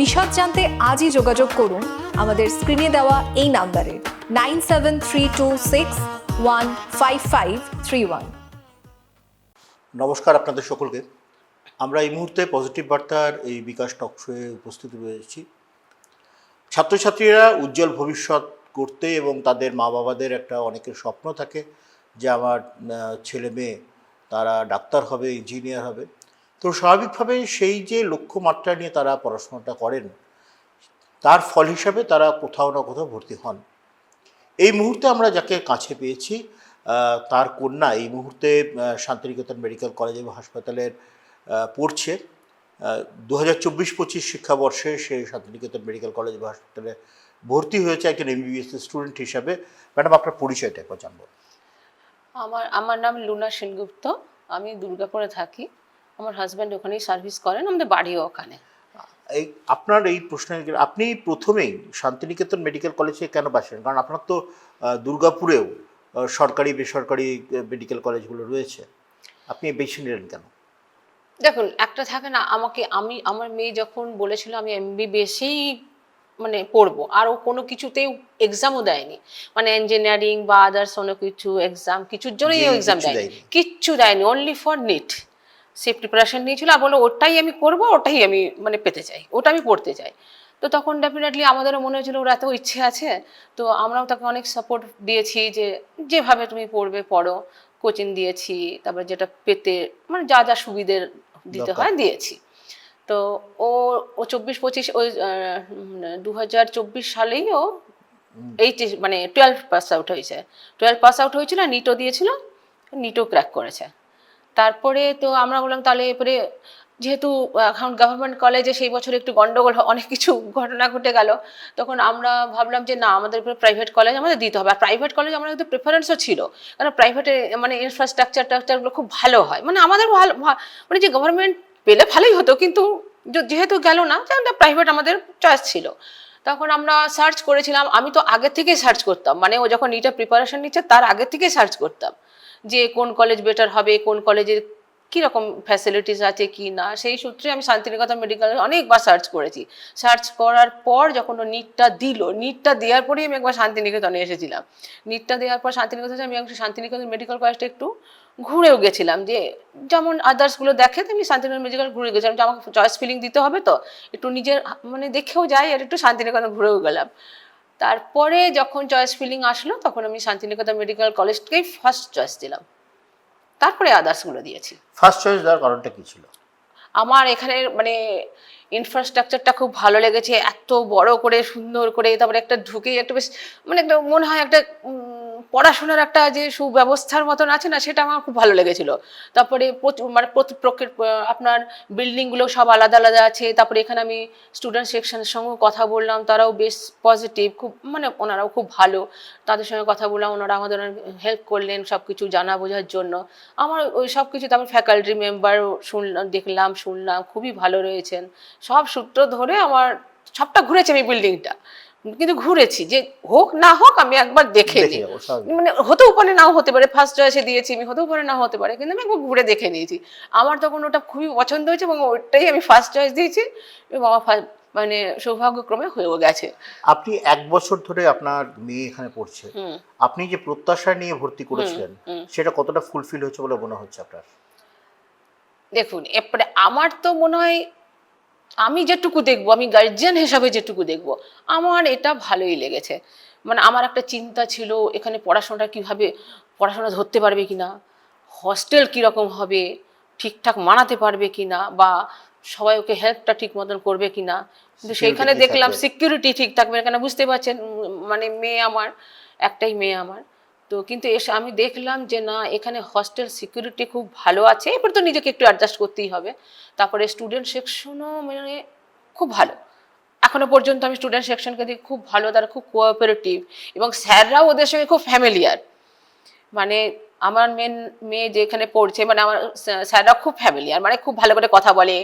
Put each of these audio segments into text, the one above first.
বিশদ জানতে আজই যোগাযোগ করুন। আমাদের স্ক্রিনে দেওয়া এই নাম্বারে। Nine seven three two six one five five three one. নমস্কার আপনাদের সকলকে। আমরা এই মুহূর্তে পজিটিভ বার্তার এই বিকাশ টকশোয়ে উপস্থিত রয়েছি। ছাত্রছাত্রীরা উজ্জ্বল ভবিষ্যৎ করতে এবং তাদের মা বাবাদের একটা অনেকের স্বপ্ন থাকে যে আমার ছেলে মেয়ে, তারা ডাক্তার হবে ইঞ্জিনিয়ার হবে। তো স্বাভাবিকভাবে সেই যে লক্ষ্যমাত্রা নিয়ে তারা পড়াশোনাটা করেন, তার ফল হিসাবে তারা কোথাও না কোথাও ভর্তি হন। এই মুহূর্তে আমরা যাকে কাছে পেয়েছি তার কন্যা এই মুহূর্তে শান্তিনিকেতন মেডিকেল কলেজ এবং হাসপাতালের পড়ছে। দু হাজার চব্বিশ পঁচিশ শিক্ষাবর্ষে সে শান্তিনিকেতন মেডিকেল কলেজ এবং হাসপাতালে ভর্তি হয়েছে একজন এমবিবিএস স্টুডেন্ট হিসাবে। ম্যাডাম, আপনার পরিচয়টা একবার জানব। আমার আমার নাম লুনা সেনগুপ্ত। আমি দুর্গাপুরে থাকি। আমার হাজব্যান্ড ওখানেই সার্ভিস করেন আমাদের বাড়িও ওখানে। এই আপনার এই প্রশ্নের আপনি প্রথমেই শান্তিনিকেতন মেডিকেল কলেজে কেন বাসেন? কারণ আপনার তো দুর্গাপুরেও সরকারি বেসরকারি মেডিকেল কলেজগুলো রয়েছে। আপনি বেছে নিলেন কেন? দেখুন একটা থাকে না আমাকে আমি আমার মেয়ে যখন বলেছিল আমি এম এমবিবিএসেই মানে পড়ব আর ও কোনো কিছুতেই এক্সামও দেয়নি। মানে ইঞ্জিনিয়ারিং বা আদার্স কোনো কিছু এক্সাম কিছুর জন্যই এক্সাম দেয়নি। দেয়নি। কিচ্ছু দেয়নি অনলি ফর নিট সে প্রিপারেশন নিয়েছিল আর বলো ওটাই আমি করব ওটাই আমি মানে পেতে চাই ওটা আমি পড়তে চাই। তো তখন ডেফিনেটলি আমাদেরও মনে হয়েছিল ওর এত ইচ্ছে আছে। তো আমরাও তাকে অনেক সাপোর্ট দিয়েছি যে যেভাবে তুমি পড়বে পড়ো। কোচিং দিয়েছি তারপরে যেটা পেতে মানে যা যা সুবিধে দিতে হয় দিয়েছি। তো ও ও চব্বিশ পঁচিশ ওই দু হাজার চব্বিশ সালেই ও এইচ মানে টুয়েলভ পাস আউট হয়েছে। টুয়েলভ পাস আউট হয়েছিল নিটও দিয়েছিল নিটও ক্র্যাক করেছে। তারপরে তো আমরা বললাম, তাহলে এরপরে যেহেতু এখন গভর্নমেন্ট কলেজে সেই বছর একটু গন্ডগোল অনেক কিছু ঘটনা ঘটে গেল, তখন আমরা ভাবলাম যে না, আমাদের প্রাইভেট কলেজ আমাদের দিতে হবে। আর প্রাইভেট কলেজ আমাদের কিন্তু প্রেফারেন্সও ছিল, কারণ প্রাইভেটে মানে ইনফ্রাস্ট্রাকচার টাকচারগুলো খুব ভালো হয়। মানে আমাদের ভালো মানে যে গভর্নমেন্ট পেলে ভালোই হতো, কিন্তু যেহেতু গেল না প্রাইভেট আমাদের চয়েস ছিল। তখন আমরা সার্চ করেছিলাম, আমি তো আগে থেকেই সার্চ করতাম মানে ও যখন নিটা প্রিপারেশন নিচ্ছে, তার আগে থেকেই সার্চ করতাম। যে কোন কলেজ বেটার হবে, কোন কলেজের কীরকম ফ্যাসিলিটিস আছে কি না, সেই সূত্রে আমি শান্তিনিকেতন মেডিকেলে অনেকবার সার্চ করেছি। সার্চ করার পর যখন ও নিটটা দিল নিটটা দেওয়ার পরেই আমি একবার শান্তিনিকেতনে এসেছিলাম। নিটটা দেওয়ার পর শান্তিনিকেতনে আমি একটু শান্তিনিকেতন মেডিকেল কলেজটা একটু ঘুরেও গেছিলাম যে যেমন আদার্সগুলো দেখে তেমনি শান্তিনিকেতন মেডিকেল ঘুরে গেছিলাম। যে আমাকে চয়েস ফিলিং দিতে হবে তো, একটু নিজের মানে দেখেও যাই আর একটু শান্তিনিকেতন ঘুরেও গেলাম। তারপরে যখন চয়েস ফিলিং আসলো তখন আমি শান্তিনিকেতন মেডিকেল কলেজকেই ফার্স্ট চয়েস দিলাম। তারপরে আদার্সগুলো দিয়েছি। ফার্স্ট চয়েস দেওয়ার কারণটা কি ছিল? আমার এখানে মানে ইনফ্রাস্ট্রাকচারটা খুব ভালো লেগেছে এত বড় করে সুন্দর করে তারপরে একটা ঢুকেই একটা বেশ মানে একটা মনে হয় একটা পড়াশোনার একটা যে সুব্যবস্থার মতন আছে না, সেটা আমার খুব ভালো লেগেছিল। তারপরে মানে প্রতি- প্রকৃত- আপনার বিল্ডিংগুলো সব আলাদা আলাদা আছে। তারপরে এখানে আমি স্টুডেন্ট সেকশনের সঙ্গে কথা বললাম, তারাও বেশ পজিটিভ খুব মানে ওনারাও খুব ভালো। তাদের সঙ্গে কথা বললাম, ওনারা আমাদের হেল্প করলেন সব কিছু জানা বোঝার জন্য। আমার ওই সব কিছু তারপর ফ্যাকাল্টি মেম্বার শুনলাম, দেখলাম, শুনলাম, খুবই ভালো রয়েছেন। সব সূত্র ধরে আমার, সবটা ঘুরেছে আমি বিল্ডিংটা কিন্তু ঘুরেছি যে হোক না হোক আমি একবার দেখে নিই। মানে হতেও পারে নাও হতে পারে ফার্স্ট চয়েসে দিয়েছি আমি হতেও পারে না হতে পারে কিন্তু আমি একবার ঘুরে দেখে নিয়েছি। আমার তখন ওটা খুবই পছন্দ হয়েছে এবং ওটাই আমি ফার্স্ট চয়েস দিয়েছি এবং আমার মানে সৌভাগ্যক্রমে হয়েও গেছে। আপনি এক বছর ধরে আপনার মেয়ে এখানে পড়ছে। আপনি যে প্রত্যাশা নিয়ে ভর্তি করেছিলেন সেটা কতটা ফুলফিল হয়েছে বলে মনে হচ্ছে আপনার? দেখুন এরপরে আমার তো মনে হয় আমি যেটুকু দেখব আমি গার্জিয়ান হিসাবে যেটুকু দেখব আমার এটা ভালোই লেগেছে। মানে আমার একটা চিন্তা ছিল এখানে পড়াশোনাটা কীভাবে পড়াশোনা ধরতে পারবে কিনা হস্টেল কীরকম হবে ঠিকঠাক মানাতে পারবে কিনা বা সবাই ওকে হেল্পটা ঠিক মতন করবে কিনা। কিন্তু সেইখানে দেখলাম সিকিউরিটি ঠিক থাকবে না কেন বুঝতে পারছেন? মানে মেয়ে আমার একটাই মেয়ে আমার। তো কিন্তু এসে আমি দেখলাম যে না, এখানে হস্টেল সিকিউরিটি খুব ভালো আছে। এরপর তো নিজেকে একটু অ্যাডজাস্ট করতেই হবে। তারপরে স্টুডেন্ট সেকশনও মানে খুব ভালো। এখনও পর্যন্ত আমি স্টুডেন্ট সেকশনকে দেখি খুব ভালো, তারা খুব কোঅপারেটিভ এবং স্যাররাও ওদের সঙ্গে খুব ফ্যামিলিয়ার মানে আমার মেন মেয়ে যেখানে পড়ছে মানে আমার স্যা- স্যাররা খুব ফ্যামিলিয়ার মানে খুব ভালো করে কথা বলে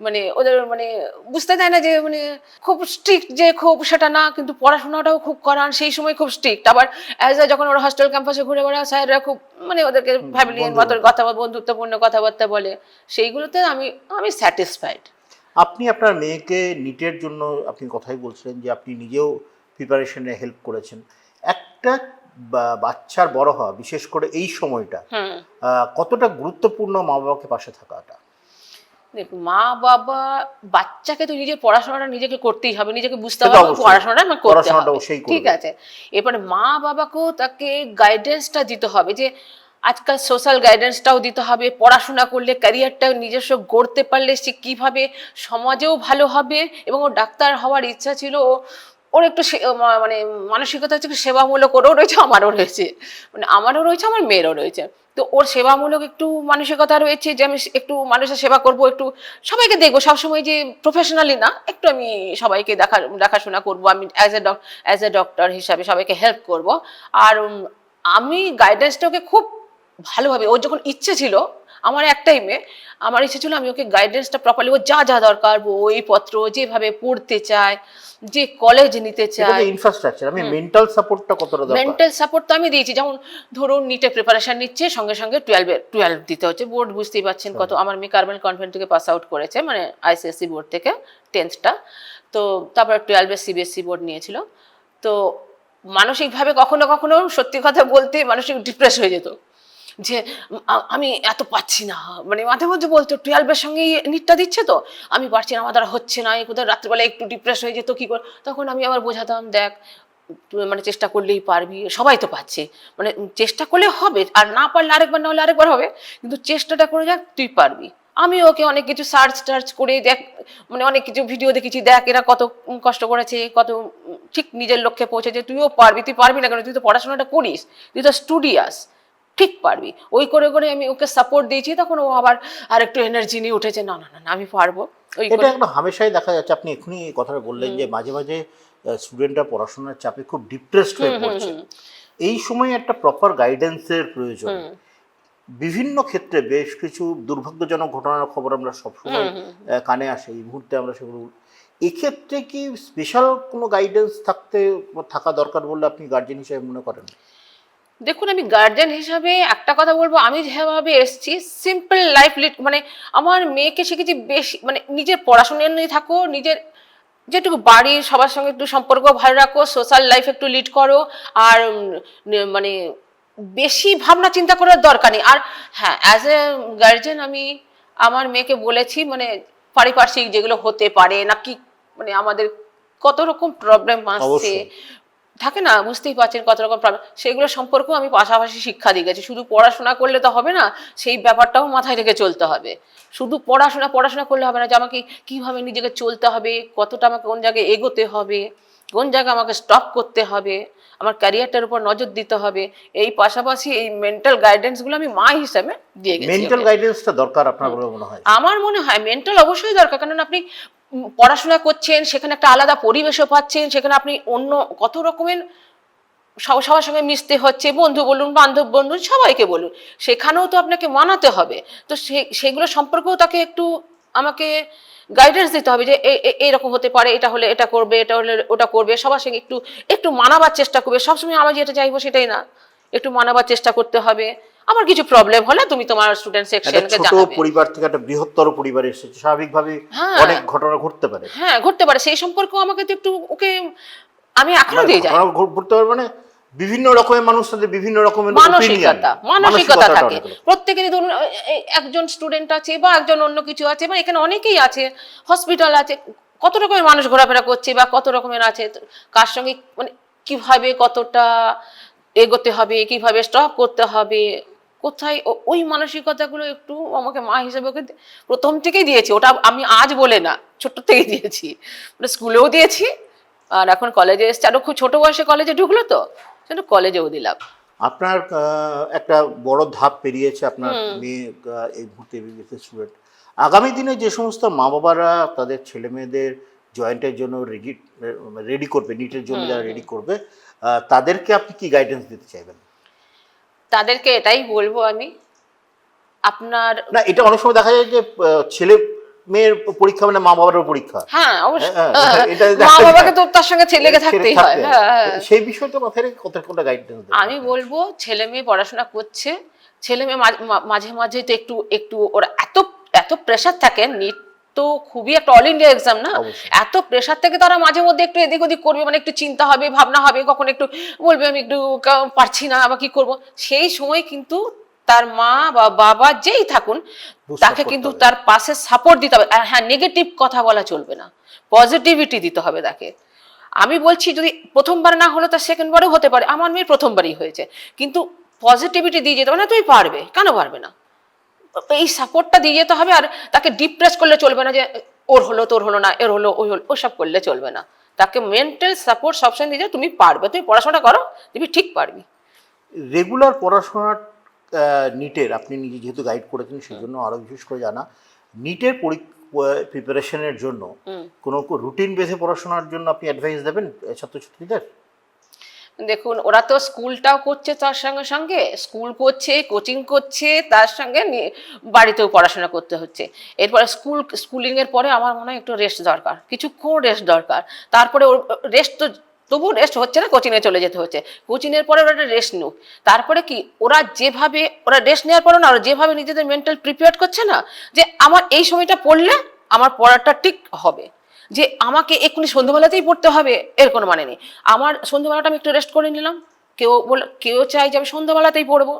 মানে ওদের মানে বুঝতে দেয় না যে মানে খুব স্ট্রিক্ট যে খুব সেটা না কিন্তু পড়াশোনাটাও খুব করান সেই সময় খুব স্ট্রিক্ট আবার অ্যাজ যখন ওরা হস্টেল ক্যাম্পাসে ঘুরে বেড়া স্যাররা খুব মানে ওদেরকে ফ্যামিলির মতো কথা বন্ধুত্বপূর্ণ কথাবার্তা বলে সেইগুলোতে আমি আমি স্যাটিসফাইড আপনি আপনার মেয়েকে নিটের জন্য আপনি কথাই বলছিলেন যে আপনি নিজেও প্রিপারেশনে হেল্প করেছেন। একটা বাচ্চার বড় হওয়া বিশেষ করে এই সময়টা কতটা গুরুত্বপূর্ণ মা বাবাকে পাশে থাকাটা? দেখুন মা বাবা বাচ্চাকে তো নিজের পড়াশোনাটা নিজেকে করতেই হবে নিজেকে বুঝতে হবে পড়াশোনাটা আমার করতে হবে। ঠিক আছে এরপরে মা বাবাকেও তাকে গাইডেন্সটা দিতে হবে যে আজকাল সোশ্যাল গাইডেন্সটাও দিতে হবে পড়াশোনা করলে ক্যারিয়ারটা নিজস্ব গড়তে পারলে সে কীভাবে সমাজেও ভালো হবে এবং ও ডাক্তার হওয়ার ইচ্ছা ছিল ও ওর একটু মানে মানসিকতা হচ্ছে সেবামূলক ওরও রয়েছে, আমারও রয়েছে। মানে আমারও রয়েছে, আমার মেয়েরও রয়েছে। তো ওর সেবামূলক একটু মানসিকতা রয়েছে যে আমি একটু মানুষের সেবা করব, একটু সবাইকে দেখব। সবসময় যে প্রফেশনালি না, একটু আমি সবাইকে দেখা দেখাশোনা করব। আমি as a as a doctor হিসাবে সবাইকে হেল্প করব। আর আমি গাইডেন্সটাকে খুব ভালোভাবে ওর যখন ইচ্ছে ছিল আমার একটাই মেয়ে। আমার ইচ্ছে ছিল আমি ওকে গাইডেন্সটা প্রপারলি ও যা যা দরকার বইপত্র যেভাবে পড়তে চায় যে কলেজ নিতে চায়। ইনফ্রাস্ট্রাকচার আমি মেন্টাল সাপোর্টটা কতটা দরকার? মেন্টাল সাপোর্ট তো আমি দিয়েছি যেমন ধরুন নিটে প্রিপারেশন নিচ্ছে সঙ্গে সঙ্গে টুয়েলভে টুয়েলভ দিতে হচ্ছে। বোর্ড বুঝতেই পারছেন কত আমার মেয়ে কার্বন কনভেন্ট থেকে পাস আউট করেছে মানে আইসিএসসি বোর্ড থেকে টেন্থটা তো তারপরে টুয়েলভে সিবিএসসি বোর্ড নিয়েছিল। তো মানসিকভাবে কখনো কখনো সত্যি কথা বলতে মানসিক ডিপ্রেস হয়ে যেত। যে আমি এত পাচ্ছি না। মানে মাঝে মধ্যে বলতো, টুয়েলভের সঙ্গে নিটটা দিচ্ছে তো? আমি পারছি না, আমার দ্বারা হচ্ছে না। কোথাও রাত্রিবেলা একটু ডিপ্রেস হয়ে যেত, কি করে? তখন আমি আবার বোঝাতাম, দেখ মানে চেষ্টা করলেই পারবি। সবাই তো পাচ্ছে মানে চেষ্টা করলে হবে, আর না পারলে আরেকবার না হলে আরেকবার হবে, কিন্তু চেষ্টাটা করে যাক তুই পারবি। আমি ওকে অনেক কিছু সার্চ টার্চ করে দেখ মানে অনেক কিছু ভিডিও দেখেছি, দেখ এরা কত কষ্ট করেছে, কত ঠিক নিজের লক্ষ্যে পৌঁছেছে। তুইও পারবি, তুই পারবি না কেন? তুই তো পড়াশোনাটা করিস, তুই তো স্টুডিয়াস ঠিক পারবি। ওই করে করে আমি ওকে সাপোর্ট দিয়েছি তখন ও আবার আর একটু এনার্জি নিয়ে উঠেছে না না না আমি পারব। এটা করে- হামেশাই দেখা যাচ্ছে আপনি এখনই কথাটা বললেন যে মাঝে মাঝে স্টুডেন্টরা পড়াশোনার চাপে খুব ডিপ্রেসড হয়ে পড়ছে। এই সময় একটা প্রপার গাইডেন্সের প্রয়োজন। বিভিন্ন ক্ষেত্রে বেশ কিছু দুর্ভাগ্যজনক ঘটনার খবর আমরা সবসময় কানে আসে এই মুহূর্তে আমরা সেগুলো এক্ষেত্রে কি স্পেশাল কোনো গাইডেন্স থাকতে থাকা দরকার বলে আপনি গার্জেন হিসেবে মনে করেন? দেখুন, আমি গার্জেন হিসাবে একটা কথা বলব, আমি যেভাবে এসেছি সিম্পল লাইফ লিড মানে আমার মেয়েকে শিখেছি বেশি মানে নিজের পড়াশোনা নিয়ে থাকো, নিজের যেটুকু বাড়ির সবার সঙ্গে একটু সম্পর্ক ভালো রাখো সোশ্যাল লাইফ একটু লিড করো, আর মানে বেশি ভাবনা চিন্তা করার দরকার নেই আর হ্যাঁ অ্যাজ এ গার্জেন আমি আমার মেয়েকে বলেছি মানে পারিপার্শ্বিক যেগুলো হতে পারে না কি মানে আমাদের কত রকম প্রবলেম আসছে। থাকে না বুঝতেই পারছেন কত রকম প্রবলেম সেগুলো সম্পর্কেও আমি পাশাপাশি শিক্ষা দিয়ে গেছি। শুধু পড়াশোনা করলে তো হবে না সেই ব্যাপারটাও মাথায় রেখে চলতে হবে। শুধু পড়াশোনা পড়াশোনা করলে হবে না যে আমাকে কীভাবে নিজেকে চলতে হবে কতটা আমাকে কোন জায়গায় এগোতে হবে কোন জায়গায় আমাকে স্টপ করতে হবে আমার ক্যারিয়ারটার উপর নজর দিতে হবে। এই পাশাপাশি এই মেন্টাল গাইডেন্সগুলো আমি মা হিসাবে দিয়ে গেছি মেন্টাল গাইডেন্সটা দরকার আপনার বলে মনে হয়? আমার মনে হয় মেন্টাল অবশ্যই দরকার। কারণ আপনি পড়াশোনা করছেন, সেখানে একটা আলাদা পরিবেশও পাচ্ছেন, সেখানে আপনি অন্য কত রকমের সব- সবার সঙ্গে মিশতে হচ্ছে, বন্ধু বলুন, বান্ধব বন্ধু, সবাইকে বলুন, সেখানেও তো আপনাকে মানাতে হবে। তো সেগুলো সম্পর্কেও তাকে একটু আমাকে গাইডেন্স দিতে হবে যে, এ- এ- এইরকম হতে পারে, এটা হলে এটা করবে, এটা হলে ওটা করবে, সবার সঙ্গে একটু একটু মানাবার চেষ্টা করবে। সবসময় আমি যেটা চাইব সেটাই না, একটু মানাবার চেষ্টা করতে হবে। আমার কিছু প্রবলেম হলে তুমি তোমার স্টুডেন্ট সেকশনকে ছোট পরিবার থেকে একটা বৃহত্তর পরিবারে এসেছে স্বাভাবিকভাবে হ্যাঁ। অনেক ঘটনা ঘটতে পারে। হ্যাঁ ঘটতে পারে। সেই সম্পর্কেও আমাকে তো একটু ওকে আমি এখনও দিয়ে যাই। ঘটতে পারে মানে বিভিন্ন রকমের মানুষ তাদের বিভিন্ন রকমের মানসিকতা মানসিকতা থাকে। প্রত্যেকেরই ধরুন একজন স্টুডেন্ট আছে বা একজন অন্য কিছু আছে বা এখানে অনেকেই আছে হসপিটাল আছে কত রকমের মানুষ ঘোরাফেরা করছে বা কত রকমের আছে কার সঙ্গে মানে কীভাবে কতটা এগোতে হবে কীভাবে স্টপ করতে হবে কোথায় ওই মানসিকতাগুলো একটু আমাকে মা হিসেবে ওকে প্রথম থেকেই দিয়েছি। ওটা আমি আজ বলে না ছোট্ট থেকেই দিয়েছি। মানে স্কুলেও দিয়েছি আর এখন কলেজে এসছে। আরও খুব ছোট বয়সে কলেজে ঢুকলো তো সেটা কলেজেও দিলাম। আপনার একটা বড় ধাপ পেরিয়েছে আপনার মেয়ে এই মুহূর্তে স্টুডেন্ট আগামী দিনে যে সমস্ত মা বাবারা তাদের ছেলে মেয়েদের জয়েন্টের জন্য রেডি রেডি করবে নিটের জন্য যারা রেডি করবে তাদেরকে আপনি কি গাইডেন্স দিতে চাইবেন? তাদেরকে এটাই বলব আমি আপনার না এটা অনেক সময় দেখা যায় যে ছেলে মেয়ের পরীক্ষা মানে মা বাবারও পরীক্ষা। হ্যাঁ অবশ্যই। হ্যাঁ, হ্যাঁ, মা বাবাকে তো তার সঙ্গে ছেলেকে থাকতেই হয়। হ্যাঁ হ্যাঁ। সেই বিষয়টা মাথায় রেখে কোথায় কোনটা গাইডেন্স আমি বলব ছেলে মেয়ে পড়াশোনা করছে ছেলে মেয়ে মাঝে মাঝে তো একটু একটু ওরা এত এত প্রেশার থাকে নিট তো খুবই একটা অল ইন্ডিয়া এক্সাম না? এত প্রেশার থেকে তারা মাঝে মধ্যে একটু এদিক ওদিক করবে মানে একটু চিন্তা হবে ভাবনা হবে কখন একটু বলবে আমি একটু পারছি না বা কি করব? সেই সময় কিন্তু তার মা বা বাবা যেই থাকুন তাকে কিন্তু তার পাশে সাপোর্ট দিতে হবে। আর হ্যাঁ নেগেটিভ কথা বলা চলবে না। পজিটিভিটি দিতে হবে তাকে। আমি বলছি যদি প্রথমবার না হলো তার সেকেন্ড বারেও হতে পারে। আমার মেয়ের প্রথমবারই হয়েছে। কিন্তু পজিটিভিটি দিয়ে যেতে হবে না তুমি পারবে। কেন পারবে না? এই সাপোর্টটা দিয়ে যেতে হবে আর তাকে ডিপ্রেস করলে চলবে না যে ওর হলো তোর হলো না এর হলো ওই হলো ওসব করলে চলবে না। তাকে মেন্টাল সাপোর্ট সবসময় দিয়ে যে তুমি পারবে তুমি পড়াশোনা করো তুমি ঠিক পারবি। রেগুলার পড়াশোনার নিটের আপনি নিজে যেহেতু গাইড করেছেন সেই জন্য আরও বিশেষ করে জানা নিটের প্রিপারেশনের জন্য কোনো রুটিন বেঁধে পড়াশোনার জন্য আপনি অ্যাডভাইস দেবেন ছাত্রছাত্রীদের? দেখুন, ওরা তো স্কুলটাও করছে তার সঙ্গে সঙ্গে, স্কুল করছে, কোচিং করছে, তার সঙ্গে বাড়িতেও পড়াশোনা করতে হচ্ছে। এরপরে স্কুল স্কুলিং এর পরে আমার মনে হয় একটু রেস্ট দরকার, কিছুক্ষণ রেস্ট দরকার। তারপরে ওর রেস্ট তো তবু রেস্ট হচ্ছে না, কোচিংয়ে চলে যেতে হচ্ছে। কোচিংয়ের পরে ওরা রেস্ট নিক তারপরে কি, ওরা যেভাবে, ওরা রেস্ট নেওয়ার পরে না, ওরা যেভাবে নিজেদের মেন্টাল প্রিপেয়ার করছে না, যে আমার এই সময়টা পড়লে আমার পড়াটা ঠিক হবে। যে আমাকে এক্ষুনি সন্ধ্যাবেলাতেই পড়তে হবে এর কোনো মানে নেই। আমার সন্ধ্যাবেলাটা আমি একটু রেস্ট করে নিলাম। কেউ বল কেউ চাই যে আমি সন্ধ্যাবেলাতেই পড়ব।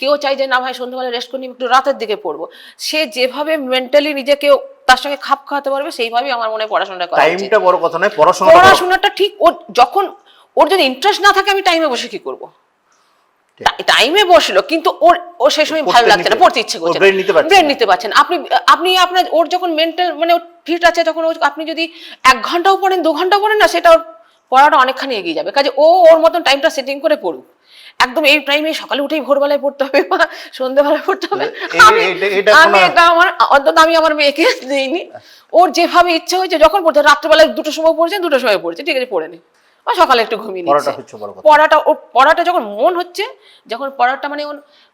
কেউ চাই যে না ভাই সন্ধ্যাবেলা রেস্ট করে নিই, একটু রাতের দিকে পড়ব। সে যেভাবে মেন্টালি নিজেকে তার সঙ্গে খাপ খাওয়াতে পারবে সেইভাবেই আমার মনে হয় পড়াশোনাটা করা টাইমটা বড় কথা নয় পড়াশোনা পড়াশোনাটা ঠিক ওর যখন ওর যদি ইন্টারেস্ট না থাকে আমি টাইমে বসে কি করব। টাইমে বসল কিন্তু ওর ও সেই সময় ভালো লাগছে না পড়তে ইচ্ছে করছে ব্রেন নিতে পারছেন আপনি আপনি আপনার ওর যখন মেন্টাল মানে ফিট আছে তখন আপনি যদি এক ঘন্টাও পড়েন দু ঘন্টাও পড়েন না সেটা ওর পড়াটা অনেকখানি এগিয়ে যাবে। কাজে ও ওর মতন টাইমটা সেটিং করে পড়ুক। একদম এই টাইমে সকালে উঠেই ভোরবেলায় পড়তে হবে বা সন্ধ্যেবেলায় পড়তে হবে। আমি আমি এটা আমার অন্তত আমি আমার মেয়েকে দিইনি। ওর যেভাবে ইচ্ছে হয়েছে যখন পড়তে রাত্রেবেলায় দুটো সময় পড়ছে দুটো সময় পড়ছে ঠিক আছে পড়ে নি। বা সকালে একটু ঘুমিয়ে পড়াটা নিচ্ছে। পড়াটা ও পড়াটা যখন মন হচ্ছে যখন পড়াটা মানে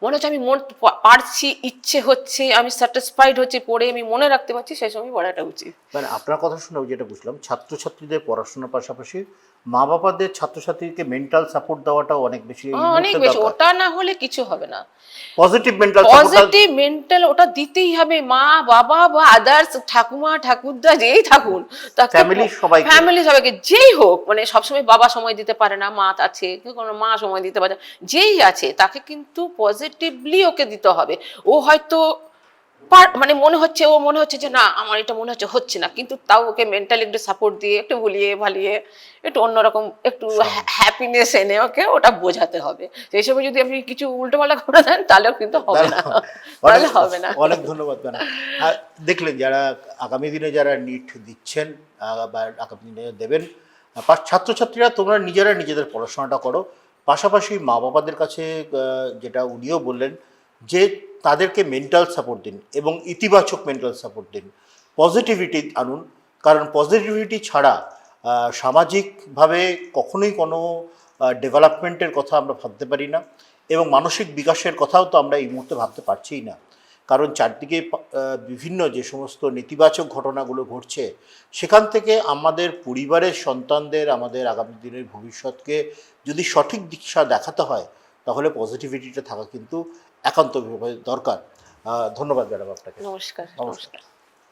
মনে হচ্ছে আমি মন পারছি ইচ্ছে হচ্ছে আমি স্যাটিসফাইড হচ্ছে পড়ে আমি মনে রাখতে পারছি সেই সময় পড়াটা উচিত। মানে আপনার কথা শুনে যেটা বুঝলাম ছাত্রছাত্রীদের পড়াশোনার পাশাপাশি মা বাবাদের ছাত্রছাত্রীকে মেন্টাল সাপোর্ট দেওয়াটাও অনেক বেশি অনেক বেশি। ওটা না হলে কিছু হবে না। পজিটিভ মেন্টাল পজিটিভ মেন্টাল ওটা দিতেই হবে। মা বাবা বা আদার্স ঠাকুমা ঠাকুরদা যেই থাকুন Family সবাইকে। ফ্যামিলি সবাইকে যেই হোক মানে সবসময় বাবা সময় দিতে পারে না মা আছে কোনো মা সময় দিতে পারে না। যেই আছে তাকে কিন্তু পজিটিভলি ওকে দিতে হবে। ও হয়তো মানে মনে হচ্ছে ও মনে হচ্ছে যে না আমার এটা মনে হচ্ছে হচ্ছে না। কিন্তু তাও ওকে মেন্টালি একটু সাপোর্ট দিয়ে একটু ভুলিয়ে ভালিয়ে একটু অন্যরকম একটু হ্যাপিনেস এনে ওকে ওটা বোঝাতে হবে। সেই সময় যদি আপনি কিছু উল্টোপাল্টা করে দেন তাহলেও কিন্তু হবে না। তাহলে হবে না। অনেক ধন্যবাদ দেখলেন যারা আগামী দিনে যারা নিট দিচ্ছেন বা আগামী দিনে দেবেন ছাত্রছাত্রীরা তোমরা নিজেরা নিজেদের পড়াশোনাটা করো। পাশাপাশি মা বাবাদের কাছে যেটা উনিও বললেন যে তাদেরকে মেন্টাল সাপোর্ট দিন এবং ইতিবাচক মেন্টাল সাপোর্ট দিন। পজিটিভিটি আনুন, কারণ পজিটিভিটি ছাড়া সামাজিকভাবে কখনোই কোনো ডেভেলপমেন্টের কথা আমরা ভাবতে পারি না এবং মানসিক বিকাশের কথাও তো আমরা এই মুহূর্তে ভাবতে পারছিই না। কারণ চারদিকে বিভিন্ন যে সমস্ত নেতিবাচক ঘটনাগুলো ঘটছে, সেখান থেকে আমাদের পরিবারের সন্তানদের, আমাদের আগামী দিনের ভবিষ্যৎকে যদি সঠিক দিশা দেখাতে হয়, তাহলে পজিটিভিটিটা থাকা কিন্তু একান্তভাবে দরকার। ধন্যবাদ ম্যাডাম আপনাকে। নমস্কার নমস্কার। নমস্কার।